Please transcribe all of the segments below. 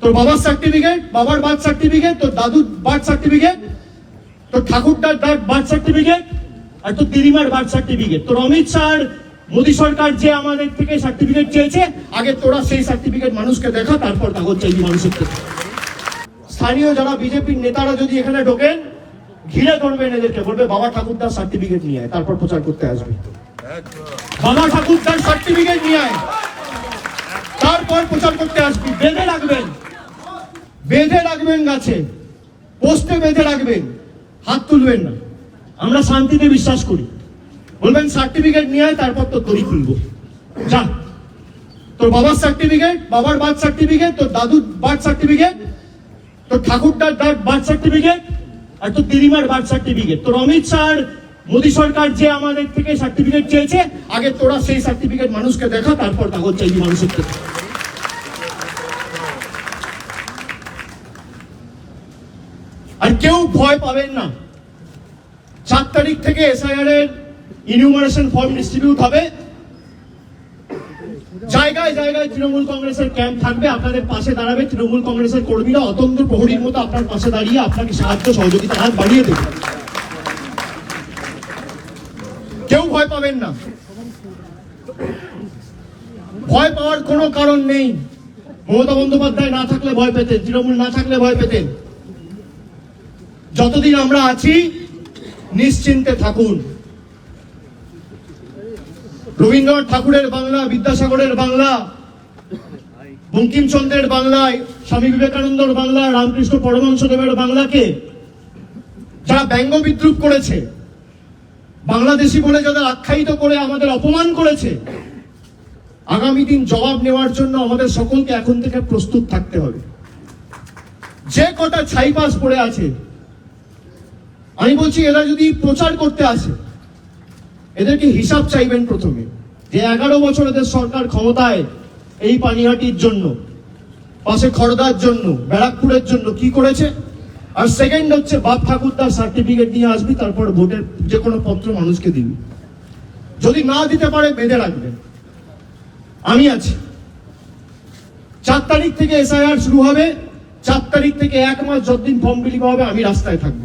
তোর বাবার সার্টিফিকেট বাবার বার্থ সার্টিফিকেট তোর দাদুর বার্থ সার্টিফিকেট তোর ঠাকুরদার বার্থ সার্টিফিকেট আর তোর দিদিমার বার্থ সার্টিফিকেট তোর অমিত শাহ মোদী সরকার যে আমাদের থেকে সার্টিফিকেট চেয়েছে, আগে তোরা সেই সার্টিফিকেট মানুষকে দেখা, তারপর কাগজ চাইবি মানুষের থেকে। স্থানীয় যারা বিজেপির নেতারা যদি এখানে ঢোকেন, ঘিরে ধরবেন এদেরকে বলবে, বাবা ঠাকুরদার সার্টিফিকেট নিয়ে আয়, তারপর প্রচার করতে আসবে। বাবা ঠাকুরদার সার্টিফিকেট নিয়ে আয়, তারপর প্রচার করতে আসবি, বেঁধে রাখবেন। বেঁধে রাখবেন গাছে। পোস্টে বেঁধে রাখবেন। হাত তুলবেন না। আমরা শান্তিতে বিশ্বাস করি। বলবেন, সার্টিফিকেট নিয়ে তারপর তোর দড়ি খুলবো। যা। তোর বাবার সার্টিফিকেট, বাবার বার্থ সার্টিফিকেট, তোর দাদুর বার্থ সার্টিফিকেট, তোর ঠাকুরদার বার্থ সার্টিফিকেট, আর তোর দিদিমার বার্থ সার্টিফিকেট। তোর অমিত শাহ মোদী সরকার যে আমাদের থেকে সার্টিফিকেট চেয়েছে, আগে তোরা সেই সার্টিফিকেট মানুষকে দেখা, তারপর কাগজ চাইবি মানুষের থেকে। আর কেউ ভয় পাবেন না। চার তারিখ থেকে এসআইআর এর ইনিউমারেশন ফর্ম ডিস্ট্রিবিউট হবে। জায়গায় জায়গায় তৃণমূল কংগ্রেসের ক্যাম্প থাকবে, আপনাদের পাশে দাঁড়াবে তৃণমূল কংগ্রেসের কর্মীরা। অতন্ত্র প্রহরীর মতো আপনার পাশে দাঁড়িয়ে আপনাকে সাহায্য, সহযোগিতা, হাত বাড়িয়ে দেবে। কেউ ভয় পাবেন না। ভয় পাওয়ার কোনো কারণ নেই। মমতা বন্দ্যোপাধ্যায় না থাকলে ভয় পেতেন, তৃণমূল না থাকলে ভয় পেতেন। যতদিন আমরা আছি, নিশ্চিন্তে থাকুন। রবীন্দ্রনাথ ঠাকুরের বাংলা, বিদ্যাসাগরের বাংলা, বঙ্কিমচন্দ্রের বাংলায় স্বামী বিবেকানন্দর বাংলা, রামকৃষ্ণ পরমহংসদেবের বাংলাকে যারা ব্যঙ্গ বিদ্রুপ করেছে, বাংলাদেশি বলে যাদের আখ্যায়িত করে আমাদের অপমান করেছে, আগামী দিন জবাব নেওয়ার জন্য আমাদের সকলকে এখন থেকে প্রস্তুত থাকতে হবে। যে কটা ছাইপাস পড়ে আছে আমি বলছি, এরা যদি প্রচার করতে আসে, এদেরকে হিসাব চাইবেন প্রথমে যে এগারো বছর এদের সরকার ক্ষমতায় এই পানিহাটির জন্য, পাশে খড়দার জন্য, ব্যারাকপুরের জন্য কি করেছে? আর সেকেন্ড হচ্ছে, বাপ ঠাকুরদার সার্টিফিকেট নিয়ে আসবি, তারপর ভোটের যে কোনো পত্র মানুষকে দিবি। যদি না দিতে পারে, বেঁধে রাখবেন আমি আছি। চার তারিখ থেকে এসআইআর শুরু হবে। চার তারিখ থেকে এক মাস যতদিন ফর্ম বিলি হবে, আমি রাস্তায় থাকব।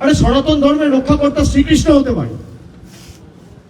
আরে সনাতন ধর্মের রক্ষাকর্তা শ্রীকৃষ্ণ হতে পারে।